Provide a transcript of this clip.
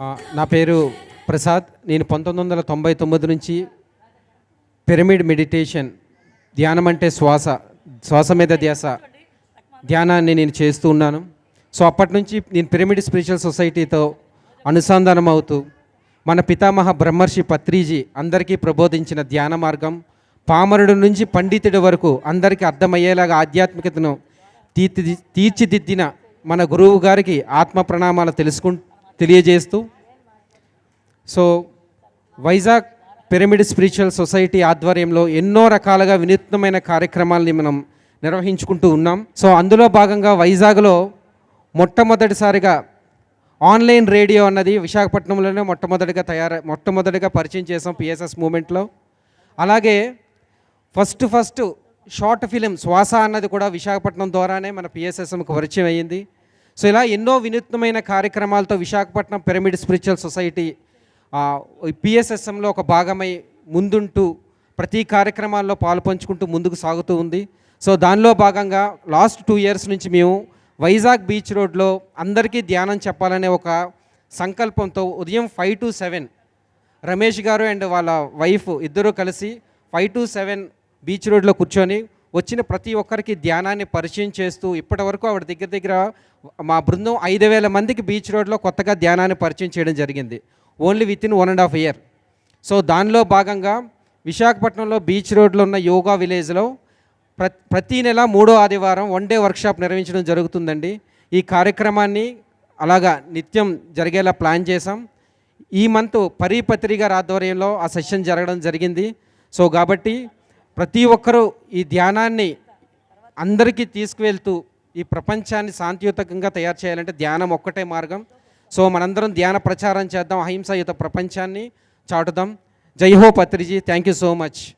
నా పేరు ప్రసాద్. నేను పంతొమ్మిది వందల తొంభై తొమ్మిది నుంచి పిరమిడ్ మెడిటేషన్ ధ్యానం అంటే శ్వాస శ్వాస మీద ధ్యాస ధ్యానాన్ని నేను చేస్తూ ఉన్నాను. సో అప్పటి నుంచి నేను పిరమిడ్ స్పిరిచువల్ సొసైటీతో అనుసంధానం అవుతూ మన పితామహ బ్రహ్మర్షి పత్రిజీ అందరికీ ప్రబోధించిన ధ్యాన మార్గం పామరుడు నుంచి పండితుడి వరకు అందరికీ అర్థమయ్యేలాగా ఆధ్యాత్మికతను తీర్చి తీర్చిదిద్దిన మన గురువు గారికి ఆత్మ ప్రణామాలు తెలుసుకుంటూ తెలియజేస్తూ so Vizag pyramid spiritual society ఆధ్వర్యంలో ఎన్నో రకాలుగా వినూత్నమైన కార్యక్రమాలని మనం నిర్వహించుకుంటూ ఉన్నాం. సో అందులో భాగంగా వైజాగ్లో మొట్టమొదటిసారిగా ఆన్లైన్ రేడియో అన్నది విశాఖపట్నంలోనే మొట్టమొదటిగా తయారు మొట్టమొదటిగా పరిచయం చేసాం పిఎస్ఎస్ మూమెంట్లో అలాగే ఫస్ట్ ఫస్ట్ షార్ట్ ఫిలిం శ్వాస అన్నది కూడా విశాఖపట్నం ద్వారానే మన పిఎస్ఎస్ఎంకి పరిచయం అయ్యింది. సో ఇలా ఎన్నో వినూత్నమైన కార్యక్రమాలతో విశాఖపట్నం పిరమిడ్ స్పిరిచువల్ సొసైటీ పిఎస్ఎస్ఎంలో ఒక భాగమై ముందుంటూ ప్రతి కార్యక్రమాల్లో పాలు పంచుకుంటూ ముందుకు సాగుతూ ఉంది. సో దానిలో భాగంగా లాస్ట్ టూ ఇయర్స్ నుంచి మేము వైజాగ్ బీచ్ రోడ్లో అందరికీ ధ్యానం చెప్పాలనే ఒక సంకల్పంతో ఉదయం ఫైవ్ టు సెవెన్ రమేష్ గారు అండ్ వాళ్ళ వైఫ్ ఇద్దరూ కలిసి ఫైవ్ టు సెవెన్ బీచ్ రోడ్లో కూర్చొని వచ్చిన ప్రతి ఒక్కరికి ధ్యానాన్ని పరిచయం చేస్తూ ఇప్పటి వరకు ఆవిడ దగ్గర దగ్గర మా బృందం ఐదు వేల మందికి బీచ్ రోడ్లో కొత్తగా ధ్యానాన్ని పరిచయం చేయడం జరిగింది. Only with in one and half year so దానిలో భాగంగా విశాఖపట్నంలో బీచ్ రోడ్లో ఉన్న యోగా విలేజ్లో ప్ర ప్రతి నెల మూడో ఆదివారం వన్ డే వర్క్షాప్ నిర్వహించడం జరుగుతుందండి. ఈ కార్యక్రమాన్ని అలాగా నిత్యం జరిగేలా ప్లాన్ చేసాం ఈ మంత్ పరిపత్రి గారి ఆధ్వర్యంలో ఆ సెషన్ జరగడం జరిగింది. సో కాబట్టి ప్రతి ఒక్కరూ ఈ ధ్యానాన్ని అందరికీ తీసుకువెళ్తూ ఈ ప్రపంచాన్ని శాంతియుతంగా తయారు చేయాలంటే ధ్యానం ఒక్కటే మార్గం. సో మనందరం ధ్యాన ప్రచారం చేద్దాం. అహింసాయుత ప్రపంచాన్ని చాటుదాం. జై హో Patriji. Thank you so much.